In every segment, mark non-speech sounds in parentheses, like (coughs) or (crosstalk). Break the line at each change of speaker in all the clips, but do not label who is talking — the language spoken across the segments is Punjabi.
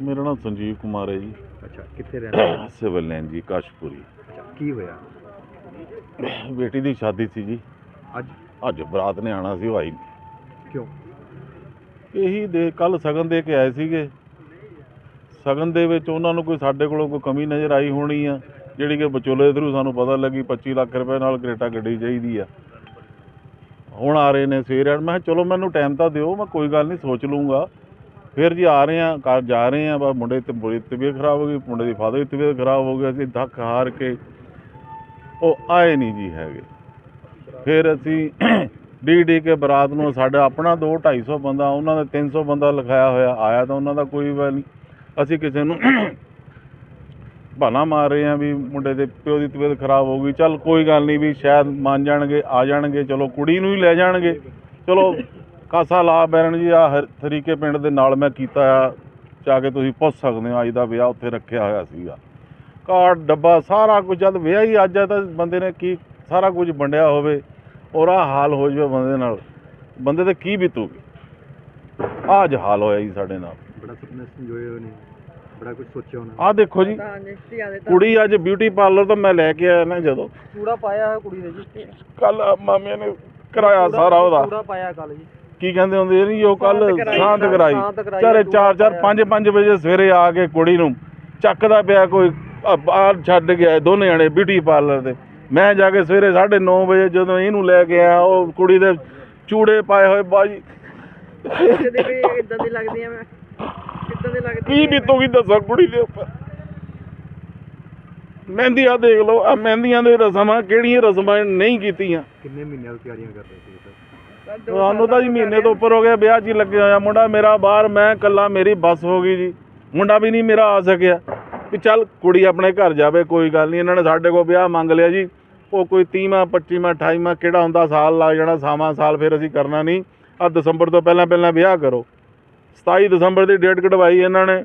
ਨਾਮ ਸੰਜੀਵ ਕੁਮਾਰ ਹੈ ਜੀ।
ਅੱਛਾ ਕਿੱਥੇ ਰਹਿੰਦੇ ਹੋ? (coughs)
ਸਿਵਲ ਲਾਈਨ ਜੀ ਕਾਸ਼ਪੁਰੀ।
ਅੱਛਾ ਕੀ ਹੋਇਆ?
ਬੇਟੀ ਦੀ ਸ਼ਾਦੀ ਸੀ ਜੀ।
ਅੱਜ?
ਅੱਜ ਬਰਾਤ ਨੇ ਆਣਾ ਸੀ ਉਹ ਆਈ ਨਹੀਂ।
ਕਿਉਂ?
ਇਹੀ ਦੇ ਕੱਲ ਸਗਨ ਦੇ ਕੇ ਆਏ ਸੀਗੇ। ਸਗਨ ਦੇ ਵਿੱਚ ਉਹਨਾਂ ਨੂੰ ਕੋਈ ਸਾਡੇ ਕੋਲੋਂ ਕੋਈ ਕਮੀ ਨਜ਼ਰ ਆਈ ਹੋਣੀ ਆ ਜਿਹੜੀ ਕਿ ਵਿਚੋਲੇ ਥਰੂ ਸਾਨੂੰ ਪਤਾ ਲੱਗੀ 25 ਲੱਖ ਰੁਪਏ ਨਾਲ ਕਰੇਟਾ ਗੱਡੀ ਚਾਹੀਦੀ ਆ। ਹੁਣ ਆ ਰਹੇ ਨੇ ਸਵੇਰੇ ਮੈਂ ਕਿਹਾ ਚਲੋ ਮੈਨੂੰ ਟਾਈਮ ਤਾਂ ਦਿਓ ਮੈਂ ਕੋਈ ਗੱਲ ਨਹੀਂ ਸੋਚ ਲੂੰਗਾ ਫਿਰ ਜੀ ਆ ਰਹੇ ਆ ਘਰ ਜਾ ਰਹੇ ਆ ਬਸ ਮੁੰਡੇ ਤੇ ਬੜੀ ਤਬੀਅਤ ਖਰਾਬ ਹੋ ਗਈ, ਮੁੰਡੇ ਦੀ ਫਾਦਰ ਦੀ ਤਬੀਅਤ ਖਰਾਬ ਹੋ ਗਈ, ਅਸੀਂ ਧੱਕ ਹਾਰ ਕੇ ਉਹ ਆਏ ਨਹੀਂ ਜੀ ਹੈਗੇ। ਫਿਰ ਅਸੀਂ (clears throat) ਡੀ ਡੀ ਕੇ ਬਰਾਤ ਨੂੰ ਸਾਡਾ ਆਪਣਾ 2 250 ਬੰਦਾ, ਉਹਨਾਂ ਦਾ 300 ਬੰਦਾ ਲਿਖਾਇਆ ਹੋਇਆ, ਆਇਆ ਤਾਂ ਉਹਨਾਂ ਦਾ ਕੋਈ ਵੀ ਨਹੀਂ। ਅਸੀਂ ਕਿਸੇ ਨੂੰ (clears throat) ਬਹਾਨਾ ਮਾਰ ਰਹੇ ਆ ਵੀ ਮੁੰਡੇ ਦੇ ਪਿਓ ਦੀ ਤਬੀਅਤ ਖਰਾਬ ਹੋ ਗਈ, ਚੱਲ ਕੋਈ ਗੱਲ ਨਹੀਂ ਵੀ ਸ਼ਾਇਦ ਮੰਨ ਜਾਣਗੇ, ਆ ਜਾਣਗੇ, ਚਲੋ ਕੁੜੀ ਨੂੰ ਹੀ ਲੈ ਜਾਣਗੇ। ਚਲੋ ਕਾਸਾ ਲਾ ਬੈਰਨ ਜੀ ਆ ਤਰੀਕੇ ਪਿੰਡ ਦੇ ਨਾਲ ਮੈਂ ਕੀਤਾ ਆ ਜਾ ਕੇ ਤੁਸੀਂ ਪੁੱਛ ਸਕਦੇ ਹੋ ਅੱਜ ਦਾ ਵਿਆਹ ਉੱਥੇ ਰੱਖਿਆ ਹੋਇਆ ਸੀਗਾ। ਕਾਰਡ ਡੱਬਾ ਸਾਰਾ ਕੁਝ ਜਦ ਵਿਆਹ ਹੀ ਅੱਜ ਆ ਤਾਂ ਬੰਦੇ ਨੇ ਕੀ ਸਾਰਾ ਕੁਝ ਵੰਡਿਆ ਹੋਵੇ ਔਰ ਆਹ ਹਾਲ ਹੋ ਜਾਵੇ ਬੰਦੇ ਨਾਲ ਬੰਦੇ ਤੇ ਕੀ ਬੀਤੂਗੀ? ਅੱਜ ਹਾਲ ਹੋਇਆ ਜੀ ਸਾਡੇ ਨਾਲ।
ਬੜਾ ਸੁਪਨੇ ਸੰਜੋਏ ਹੋਏ ਨੇ ਬੜਾ ਕੁਝ ਸੋਚਿਆ ਹੋਣਾ
ਆਹ ਦੇਖੋ ਜੀ ਕੁੜੀ ਅੱਜ ਬਿਊਟੀ ਪਾਰਲਰ ਤੋਂ ਮੈਂ ਲੈ ਕੇ ਆਇਆ ਨਾ ਜਦੋਂ।
ਚੂੜਾ ਪਾਇਆ ਹੋਇਆ ਕੁੜੀ ਨੇ ਜੀ।
ਕੱਲ ਮਾਮੇ ਨੇ ਕਰਾਇਆ ਸਾਰਾ ਉਹਦਾ।
ਚੂੜਾ ਪਾਇਆ ਕੱਲ ਜੀ।
ਕੀ ਕਹਿੰਦੇ ਹੁੰਦੇ ਨਹੀਂ ਉਹ ਕੱਲ
ਸ਼ਾਂਤ ਕਰਾਈ,
ਚਾਰੇ
ਚੂੜਾ
4 4
ਪਾਇਆ।
5 5 ਵਜੇ ਸਵੇਰੇ ਆ ਕੇ ਕੁੜੀ ਨੂੰ ਚੱਕਦਾ ਪਿਆ ਕੋਈ ਆ ਬਾਹਰ ਛੱਡ ਗਿਆ ਦੋਨੇ ਜਣੇ ਬਿਊਟੀ ਪਾਰਲਰ ਦੇ। ਮੈਂ ਜਾ ਕੇ ਸਵੇਰੇ 9:30 ਵਜੇ ਜਦੋਂ ਇਹਨੂੰ ਲੈ ਕੇ ਆਇਆ ਉਹ ਕੁੜੀ ਦੇ ਚੂੜੇ ਪਾਏ ਹੋਏ ਬਾਜੀ
ਕਦੇ ਵੀ ਇਦਾਂ ਦੀ ਲੱਗਦੀ ਆ ਮੈਂ। ਕਿੱਦਾਂ ਦੀ ਲੱਗਦੀ
ਕੀ ਬੀਤੂਗੀ ਦੱਸੋ ਕੁੜੀ ਦੇ ਉੱਪਰ। ਮਹਿੰਦੀਆਂ ਦੇਖ ਲਓ ਆ ਮਹਿੰਦੀਆਂ ਦੇ ਰਸਮਾਂ ਕਿਹੜੀਆਂ ਰਸਮਾਂ ਨਹੀਂ ਕੀਤੀਆਂ।
ਕਿੰਨੇ ਮਹੀਨਿਆਂ ਤੋਂ ਤਿਆਰੀਆਂ ਕਰ ਰਹੇ ਸੀ ਸਰ
ਤੁਹਾਨੂੰ ਤਾਂ ਜੀ ਮਹੀਨੇ ਤੋਂ ਉੱਪਰ ਹੋ ਗਿਆ, ਵਿਆਹ 'ਚ ਹੀ ਲੱਗਿਆ ਹੋਇਆ। ਮੁੰਡਾ ਮੇਰਾ ਬਾਹਰ, ਮੈਂ ਇਕੱਲਾ, ਮੇਰੀ ਬੱਸ ਹੋ ਗਈ ਜੀ। ਮੁੰਡਾ ਵੀ ਨਹੀਂ, ਮੇਰਾ ਆ ਸਕਿਆ। ਵੀ ਚੱਲ ਕੁੜੀ ਆਪਣੇ ਘਰ ਜਾਵੇ, ਕੋਈ ਗੱਲ ਨਹੀਂ। ਇਹਨਾਂ ਨੇ ਸਾਡੇ ਕੋਲ ਵਿਆਹ ਮੰਗ ਲਿਆ ਜੀ। ਉਹ ਕੋਈ 30ਵਾਂ 25ਵਾਂ 28ਵਾਂ ਕਿਹੜਾ ਹੁੰਦਾ, ਸਾਲ ਲੱਗ ਜਾਣਾ ਸਾਵਾਂ ਸਾਲ ਫਿਰ ਅਸੀਂ ਕਰਨਾ ਨਹੀਂ। ਆ ਦਸੰਬਰ ਤੋਂ ਪਹਿਲਾਂ ਪਹਿਲਾਂ ਵਿਆਹ ਕਰੋ। 27 ਦਸੰਬਰ ਦੀ ਡੇਟ ਕਢਵਾਈ ਇਹਨਾਂ ਨੇ।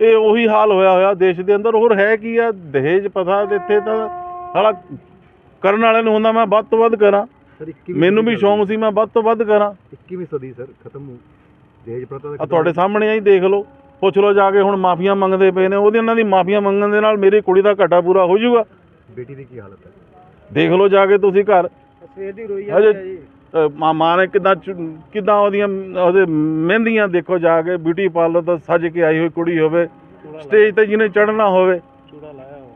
ਇਹ ਉਹੀ ਹਾਲ ਹੋਇਆ ਹੋਇਆ ਦੇਸ਼ ਦੇ ਅੰਦਰ। ਹੋਰ ਹੈ ਕੀ ਆ? ਦਹੇਜ ਪਤਾ ਇੱਥੇ ਤਾਂ ਸਾਲਾ ਕਰਨ ਵਾਲੇ ਨੂੰ ਹੁੰਦਾ ਮੈਂ ਵੱਧ ਤੋਂ ਵੱਧ ਕਰਾਂ।
ਸਰ 21ਵੀਂ
ਮੈਨੂੰ ਵੀ ਸ਼ੌਂਕ ਸੀ ਮੈਂ ਵੱਧ ਤੋਂ ਵੱਧ ਕਰਾਂ।
21ਵੀਂ ਸਦੀ ਸਰ ਖਤਮ ਹੋ ਦਹੇਜ ਪ੍ਰਥਾ ਦਾ
ਆ ਤੁਹਾਡੇ ਸਾਹਮਣੇ ਆਈ ਦੇਖ ਲਓ। ਪੁੱਛ ਲਓ ਜਾ ਕੇ ਹੁਣ ਮਾਫੀਆਂ ਮੰਗਦੇ ਪਏ ਨੇ। ਉਹਦੇ ਉਹਨਾਂ ਦੀ ਮਾਫੀਆਂ ਮੰਗਣ ਦੇ ਨਾਲ ਮੇਰੀ ਕੁੜੀ ਦਾ ਘਾਟਾ ਪੂਰਾ ਹੋ ਜਾਊਗਾ।
ਬੇਟੀ ਦੀ ਕੀ ਹਾਲਤ ਹੈ?
ਦੇਖ ਲਓ ਜਾ ਕੇ ਤੁਸੀਂ ਘਰ।
ਸਵੇਰ ਦੀ ਰੋਈ
ਹਜੇ-
ਆ ਜੀ।
ਅ, ਮਾਂ ਮਾਂ ਨੇ ਕਿਦਾਂ ਕਿਦਾਂ ਉਹਦੀਆਂ ਉਹਦੇ ਮਹਿੰਦੀਆਂ ਦੇਖੋ ਜਾ ਕੇ ਬਿਊਟੀ ਪਾਰਲਰ ਤੋਂ ਸੱਜ ਕੇ ਆਈ ਹੋਈ ਕੁੜੀ ਹੋਵੇ ਸਟੇਜ ਤੇ ਜਿਹਨੇ ਚੜ੍ਹਨਾ ਹੋਵੇ।
ਚੂੜਾ ਲਾਇਆ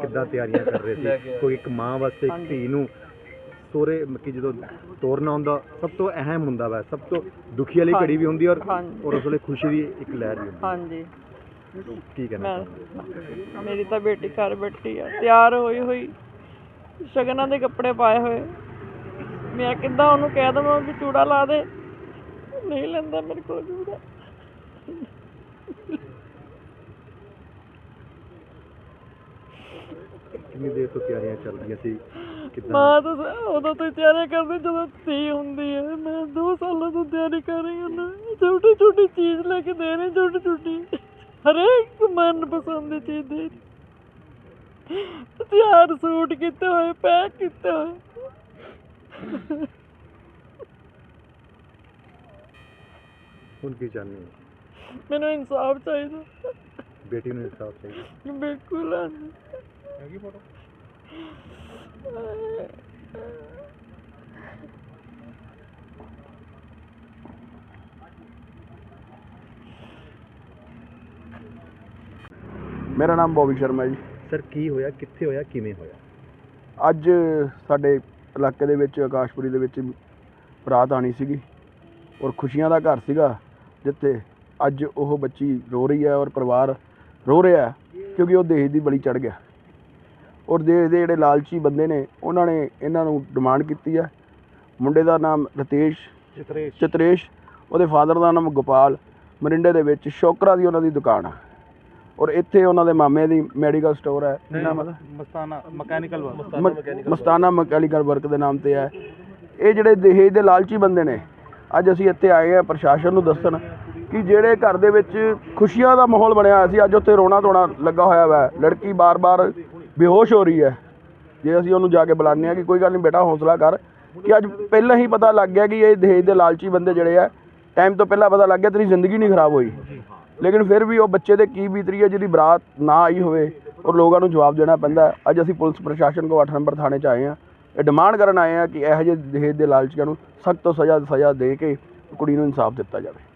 ਕਿੱਦਾਂ ਤਿਆਰੀਆਂ ਕਰ ਰਹੇ ਸੀ? ਕੋਈ ਇੱਕ ਮਾਂ ਵਾਸਤੇ ਇੱਕ ਧੀ ਨੂੰ ਸੋਰੇ ਕਿ ਜਦੋਂ ਤੋਰਨਾ ਹੁੰਦਾ ਸਭ ਤੋਂ ਅਹਿਮ ਹੁੰਦਾ ਵਾ ਸਭ ਤੋਂ ਦੁਖੀ ਵਾਲੀ ਘੜੀ ਵੀ ਹੁੰਦੀ ਹੈ ਔਰ। ਔਰ ਉਸ ਵੇਲੇ ਖੁਸ਼ੀ ਦੀ ਇੱਕ ਲਹਿਰ ਵੀ ਹੁੰਦੀ।
ਹਾਂਜੀ।
ਹੈ ਕੀ ਕਹਿਣਾ
ਮੈਂ ਮੇਰੀ ਤਾਂ ਬੇਟੀ ਘਰ ਬੈਠੀ ਆ ਤਿਆਰ ਹੋਈ ਹੋਈ। ਸ਼ਗਨਾਂ ਦੇ ਕੱਪੜੇ ਪਾਏ ਹੋਏ। ਮੈਂ ਕਿੱਦਾਂ ਉਹਨੂੰ ਕਹਿ ਦਵਾਂ ਵੀ ਚੂੜਾ ਲਾ ਦੇ। ਨਹੀਂ ਲੈਂਦਾ ਮੇਰੇ ਕੋਲ ਚੂੜਾ।
ਕਿੰਨੀ ਦੇਰ ਤੋਂ ਤਿਆਰੀਆਂ ਚੱਲ ਰਹੀਆਂ ਸੀ?
ਮਾਂ ਤਾਂ ਉਦੋਂ ਤੋਂ ਹੀ ਤਿਆਰੀ ਕਰਦੀ ਜਦੋਂ ਧੀ ਹੁੰਦੀ ਹੈ। ਮੈਂ 2 ਸਾਲਾਂ ਤੋਂ ਤਿਆਰੀ ਕਰ ਰਹੀ ਹਾਂ ਛੋਟੀ ਛੋਟੀ ਚੀਜ਼ ਲੈ ਕੇ ਦੇ ਰਹੀ ਛੋਟੀ ਛੋਟੀ ਹਰੇਕ ਮਨ ਪਸੰਦ ਦੀ ਚੀਜ਼ ਦੇ ਰਹੀ। ਤਿਆਰ ਸੂਟ ਕੀਤੇ ਹੋਏ ਪੈਕ ਕੀਤੇ ਹੋਏ।
ਹੁਣ ਕੀ ਹੋ?
ਮੈਨੂੰ ਇਨਸਾਫ ਚਾਹੀਦਾ।
ਬੇਟੀ ਨੂੰ ਇਨਸਾਫ ਚਾਹੀਦਾ।
ਬਿਲਕੁਲ
ਹੈਗੀ ਫੋਟੋ?
ਮੇਰਾ ਨਾਮ ਬੋਬੀ ਸ਼ਰਮਾ ਜੀ।
ਸਰ ਕੀ ਹੋਇਆ? ਕਿੱਥੇ ਹੋਇਆ? ਕਿਵੇਂ ਹੋਇਆ?
ਅੱਜ ਸਾਡੇ ਇਲਾਕੇ ਦੇ ਵਿੱਚ ਆਕਾਸ਼ਪੁਰੀ ਦੇ ਵਿੱਚ ਬਰਾਤ ਆਣੀ ਸੀਗੀ ਔਰ ਖੁਸ਼ੀਆਂ ਦਾ ਘਰ ਸੀਗਾ ਜਿੱਥੇ ਅੱਜ ਉਹ ਬੱਚੀ ਰੋ ਰਹੀ ਹੈ ਔਰ ਪਰਿਵਾਰ ਰੋ ਰਿਹਾ ਹੈ ਕਿਉਂਕਿ ਉਹ ਦੇਸ਼ ਦੀ ਬਲੀ ਚੜ ਗਿਆ। ਔਰ ਦੇਸ਼ ਦੇ ਜਿਹੜੇ ਲਾਲਚੀ ਬੰਦੇ ਨੇ ਉਹਨਾਂ ਨੇ ਇਹਨਾਂ ਨੂੰ ਡਿਮਾਂਡ ਕੀਤੀ ਹੈ। ਮੁੰਡੇ ਦਾ ਨਾਮ ਰਤੇਸ਼
ਚਿਤਰੇਸ਼।
ਚਤਰੇਸ਼ ਉਹਦੇ ਫਾਦਰ ਦਾ ਨਾਮ ਗੋਪਾਲ ਮਰਿੰਡੇ ਦੇ ਵਿੱਚ ਸ਼ੋਕਰਾ ਦੀ ਉਹਨਾਂ ਦੀ ਦੁਕਾਨ ਹੈ ਔਰ ਇੱਥੇ ਉਹਨਾਂ ਦੇ ਮਾਮੇ ਦੀ ਮੈਡੀਕਲ ਸਟੋਰ ਹੈ। ਹੈ
ਮਸਤਾਨਾ ਮਕੈਨੀਕਲ
ਮਸਤਾਨਾ ਵਰਕ ਦੇ ਨਾਮ ਤੇ ਹੈ। ਇਹ ਜਿਹੜੇ ਦਹੇਜ ਦੇ ਲਾਲਚੀ ਬੰਦੇ ਨੇ ਅੱਜ ਅਸੀਂ ਇੱਥੇ ਆਏ ਆ ਪ੍ਰਸ਼ਾਸਨ ਨੂੰ ਦੱਸਣ ਕਿ ਜਿਹੜੇ ਘਰ ਦੇ ਵਿੱਚ ਖੁਸ਼ੀਆਂ ਦਾ ਮਾਹੌਲ ਬਣਿਆ ਹੋਇਆ ਸੀ ਅੱਜ ਉੱਥੇ ਰੋਣਾ ਧੋਣਾ ਲੱਗਾ ਹੋਇਆ ਵਾ। ਲੜਕੀ ਬਾਰ-ਬਾਰ ਬੇਹੋਸ਼ ਹੋ ਰਹੀ ਹੈ। ਜੇ ਅਸੀਂ ਉਹਨੂੰ ਜਾ ਕੇ ਬੁਲਾਉਂਦੇ ਆ ਕਿ ਕੋਈ ਗੱਲ ਨਹੀਂ ਬੇਟਾ ਹੌਸਲਾ ਕਰ ਕਿ ਅੱਜ ਪਹਿਲਾਂ ਹੀ ਪਤਾ ਲੱਗ ਗਿਆ ਕਿ ਇਹ ਦਹੇਜ ਦੇ ਲਾਲਚੀ ਬੰਦੇ ਜਿਹੜੇ ਆ ਟਾਈਮ ਤੋਂ ਪਹਿਲਾਂ ਪਤਾ ਲੱਗ ਗਿਆ ਤੇਰੀ ਜ਼ਿੰਦਗੀ ਨਹੀਂ ਖਰਾਬ ਹੋਈ। ਲੇਕਿਨ ਫਿਰ ਵੀ ਉਹ ਬੱਚੇ ਦੇ ਕੀ ਬੀਤਰੀ ਹੈ, ਜਿਹਦੀ ਬਰਾਤ ਨਾ ਆਈ ਹੋਵੇ ਔਰ ਲੋਕਾਂ ਨੂੰ ਜਵਾਬ ਦੇਣਾ ਪੈਂਦਾ ਅੱਜ ਅਸੀਂ ਪੁਲਿਸ ਪ੍ਰਸ਼ਾਸਨ ਕੋ 8 ਨੰਬਰ ਥਾਣੇ 'ਚ ਆਏ ਹਾਂ। ਇਹ ਡਿਮਾਂਡ ਕਰਨ ਆਏ ਹਾਂ ਕਿ ਇਹੋ ਜਿਹੇ ਦਹੇਜ ਦੇ ਲਾਲਚੀਆਂ ਨੂੰ ਸਖਤ ਤੋਂ ਸਜ਼ਾ ਸਜ਼ਾ ਦੇ ਕੇ ਕੁੜੀ ਨੂੰ ਇਨਸਾਫ ਦਿੱਤਾ ਜਾਵੇ।